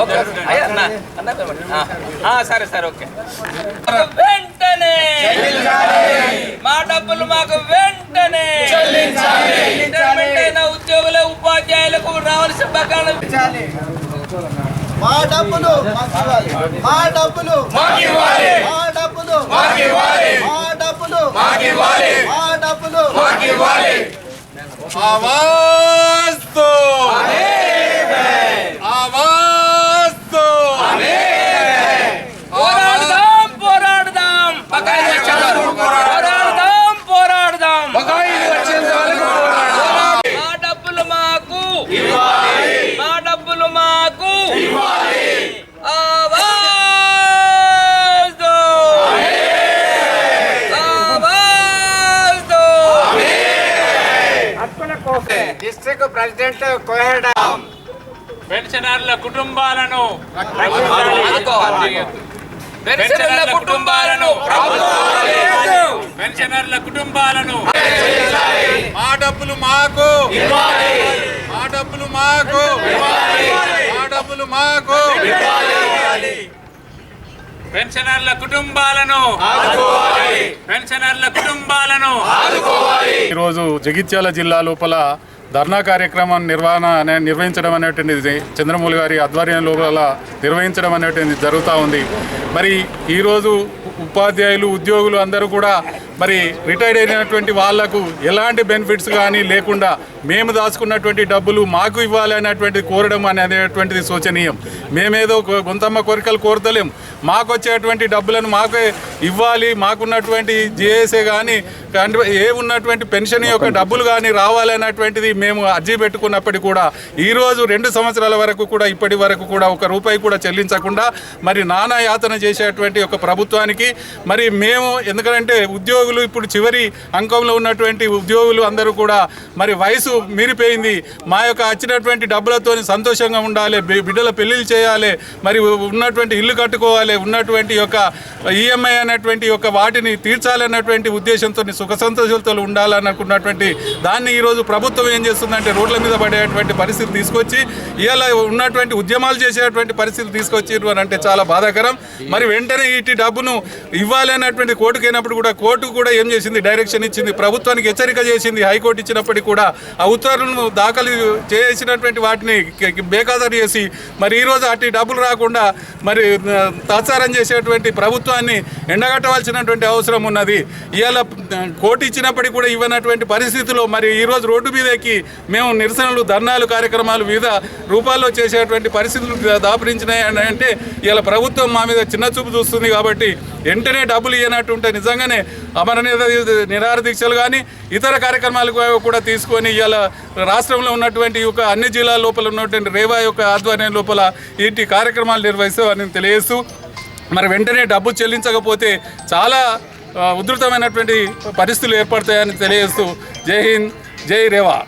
Okay. అయ్యా, అన్న, అన్న పిలవండి. సరే సరే ఓకే. వెంటనే! మా డబ్బులు మాకు వెంటనే! రిటైర్మెంట్ అయిన ఉద్యోగుల ఉపాధ్యాయులకు రావాల్సిన బకాలు మా డబ్బులు మా డబ్బులు మా డబ్బులు మా డబ్బులు మాకు ఇవ్వాలి. మా డబ్బులు డిస్ట్రిక్ట్ ప్రెసిడెంట్ కోహెడాం. పెన్షనర్ల కుటుంబాలను పెన్షనర్ల కుటుంబాలను పెన్షనర్ల కుటుంబాలను మా డబ్బులు మాకు. మా డబ్బులు మాకు. మా డబ్బులు మాకు. పెన్షనర్ల కుటుంబాలను పెన్షనర్ల కుటుంబాలను ఈరోజు జగిత్యాల జిల్లా లోపల ధర్నా కార్యక్రమం నిర్వహణ అనే నిర్వహించడం అనేటువంటిది చంద్రమౌళి గారి ఆధ్వర్యంలో నిర్వహించడం అనేటువంటిది జరుగుతూ ఉంది. మరి ఈరోజు ఉపాధ్యాయులు ఉద్యోగులు అందరూ కూడా మరి రిటైర్డ్ అయినటువంటి వాళ్ళకు ఎలాంటి బెనిఫిట్స్ కానీ లేకుండా మేము దాచుకున్నటువంటి డబ్బులు మాకు ఇవ్వాలి అనేటువంటి కోరడం అనేటువంటిది శోచనీయం. మేమేదో గొంతమ్మ కోరికలు కోరతలేం. మాకు వచ్చేటువంటి డబ్బులను మాకే ఇవ్వాలి మాకున్నటువంటి జిఎస్ఏ కానీ ఏ ఉన్నటువంటి పెన్షన్ యొక్క డబ్బులు కానీ రావాలనేటువంటిది మేము అర్జీ పెట్టుకున్నప్పటికీ కూడా ఈరోజు రెండు సంవత్సరాల వరకు కూడా ఇప్పటి వరకు కూడా ఒక రూపాయి కూడా చెల్లించకుండా మరి నానా యాతన చేసేటువంటి ఒక ప్రభుత్వానికి మరి మేము ఎందుకంటే ఉద్యోగులు ఇప్పుడు చివరి అంకంలో ఉన్నటువంటి ఉద్యోగులు అందరూ కూడా మరి వయసు మీరిపోయింది. మా యొక్క వచ్చినటువంటి డబ్బులతో సంతోషంగా ఉండాలి బిడ్డల పెళ్ళిళ్ళు చేయాలి మరి ఉన్నటువంటి ఇల్లు కట్టుకోవాలి ఉన్నటువంటి యొక్క ఈఎంఐ అనేటువంటి యొక్క వాటిని తీర్చాలన్నటువంటి ఉద్దేశంతో సుఖ సంతోషాలతో ఉండాలనుకున్నటువంటి దాన్ని ఈరోజు ప్రభుత్వం ఏం చేస్తుందంటే రోడ్ల మీద పడేటువంటి పరిస్థితి తీసుకొచ్చి ఇలా ఉన్నటువంటి ఉద్యమాలు చేసేటువంటి పరిస్థితి తీసుకొచ్చిర్రు అని అంటే చాలా బాధాకరం. మరి వెంటనే ఇటు డబ్బును ఇవ్వాలి అన్నటువంటి కోర్టుకు అయినప్పుడు కూడా కోర్టు కూడా ఏం చేసింది? డైరెక్షన్ ఇచ్చింది. ప్రభుత్వానికి హెచ్చరిక చేసింది. హైకోర్టు ఇచ్చినప్పటికీ కూడా ఆ ఉత్తర్వులను దాఖలు చేసినటువంటి వాటిని కి- చేసి మరి ఈరోజు అటు డబ్బులు రాకుండా మరి తాత్సారం చేసేటువంటి ప్రభుత్వాన్ని ఎండగట్టవలసినటువంటి అవసరం ఉన్నది. ఇవాళ కోర్టు ఇచ్చినప్పటికీ కూడా ఇవ్వనటువంటి పరిస్థితిలో మరి ఈరోజు రోడ్డు మీద ఎక్కి మేము నిరసనలు ధర్నాలు కార్యక్రమాలు వివిధ రూపాల్లో చేసేటువంటి పరిస్థితులు దాపరించినాయి. అని అంటే ఇలా ప్రభుత్వం మా మీద చిన్న చూపు చూస్తుంది కాబట్టి వెంటనే డబ్బులు ఇవ్వనట్టు ఉంటే నిజంగానే అమర నిర- నిరాహార దీక్షలు కానీ ఇతర కార్యక్రమాలు కూడా తీసుకొని ఇవాళ రాష్ట్రంలో ఉన్నటువంటి ఒక అన్ని జిల్లాల లోపల ఉన్నటువంటి రేవా యొక్క ఆధ్వర్యం లోపల ఇట్టి కార్యక్రమాలు నిర్వహిస్తామని తెలియజేస్తూ మరి వెంటనే డబ్బు చెల్లించకపోతే చాలా ఉధృతమైనటువంటి పరిస్థితులు ఏర్పడతాయని తెలియజేస్తూ జై హింద్ జై రేవా.